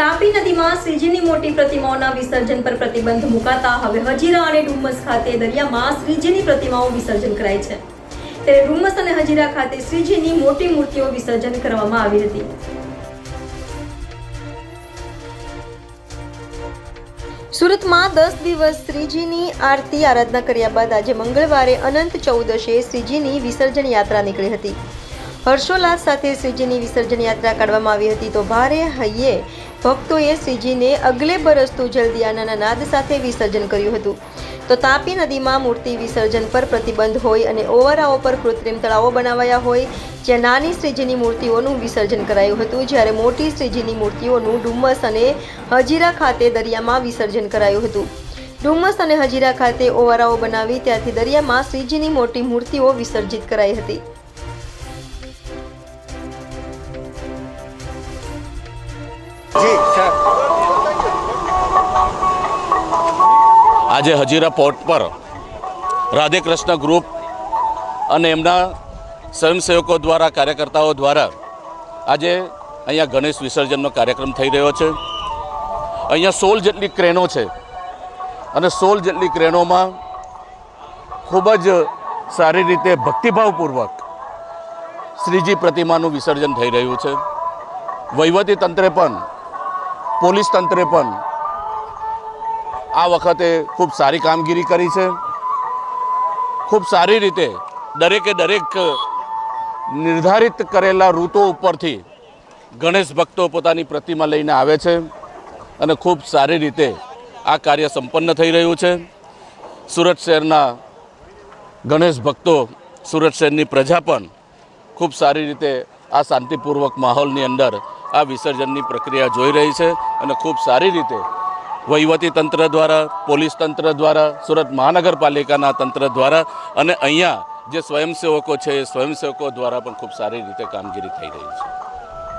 તાપી નદીમાં શ્રીજીની મોટી પ્રતિમાઓના વિસર્જન પર પ્રતિબંધ મુકાતા હવે હજીરા અને ડુમ્મસ ખાતે દરિયામાં શ્રીજીની પ્રતિમાઓ વિસર્જન કરાય છે. ત્યારે ડુમ્મસ અને હજીરા ખાતે શ્રીજીની મોટી મૂર્તિઓ વિસર્જન કરવામાં આવી હતી. સુરતમાં દસ દિવસ શ્રીજીની આરતી આરાધના કર્યા બાદ આજે મંગળવારે અનંત ચૌદશે શ્રીજીની વિસર્જન યાત્રા નીકળી હતી. હર્ષોલ્લાસ સાથે શ્રીજીની વિસર્જન યાત્રા કાઢવામાં આવી હતી તો ભારે હૈયે ભક્તોએ શ્રીજીને અગલે બરસતું આનાના નાદ સાથે વિસર્જન કર્યું હતું. તો તાપી નદીમાં મૂર્તિ વિસર્જન પર પ્રતિબંધ હોય અને ઓવરાઓ પર કૃત્રિમ તળાવો બનાવાયા હોય જ્યાં નાની શ્રીજીની મૂર્તિઓનું વિસર્જન કરાયું હતું જ્યારે મોટી શ્રીજીની મૂર્તિઓનું ડુમ્મસ અને હજીરા ખાતે દરિયામાં વિસર્જન કરાયું હતું. ડુમ્મસ અને હજીરા ખાતે ઓવારાઓ બનાવી ત્યાંથી દરિયામાં શ્રીજીની મોટી મૂર્તિઓ વિસર્જિત કરાઈ હતી. આજે હજીરા પોર્ટ પર રાધે કૃષ્ણ ગ્રુપ અને એમના સ્વયંસેવકો દ્વારા, કાર્યકર્તાઓ દ્વારા આજે અહીંયા ગણેશ વિસર્જનનો કાર્યક્રમ થઈ રહ્યો છે. અહીંયા સોળ જેટલી ક્રેનો છે અને સોળ જેટલી ક્રેનોમાં ખૂબ જ સારી રીતે ભક્તિભાવપૂર્વક શ્રીજી પ્રતિમાનું વિસર્જન થઈ રહ્યું છે. વહીવટી તંત્રે પણ, પોલીસ તંત્રે પણ આ વખતે ખૂબ સારી કામગીરી કરી છે. ખૂબ સારી રીતે દરેકે દરેક નિર્ધારિત કરેલા રૂટો ઉપરથી ગણેશ ભક્તો પોતાની પ્રતિમા લઈને આવે છે અને ખૂબ સારી રીતે આ કાર્ય સંપન્ન થઈ રહ્યું છે. સુરત શહેરના ગણેશ ભક્તો સુરત શહેરની પ્રજા પણ ખૂબ સારી રીતે આ શાંતિપૂર્વક માહોલની અંદર આ વિસર્જનની પ્રક્રિયા જોઈ રહી છે અને ખૂબ સારી રીતે વહીવટી તંત્ર દ્વારા, પોલીસ તંત્ર દ્વારા, સુરત મહાનગરપાલિકાના તંત્ર દ્વારા અને અહીંયા જે સ્વયંસેવકો છે એ સ્વયંસેવકો દ્વારા પણ ખૂબ સારી રીતે કામગીરી થઈ રહી છે.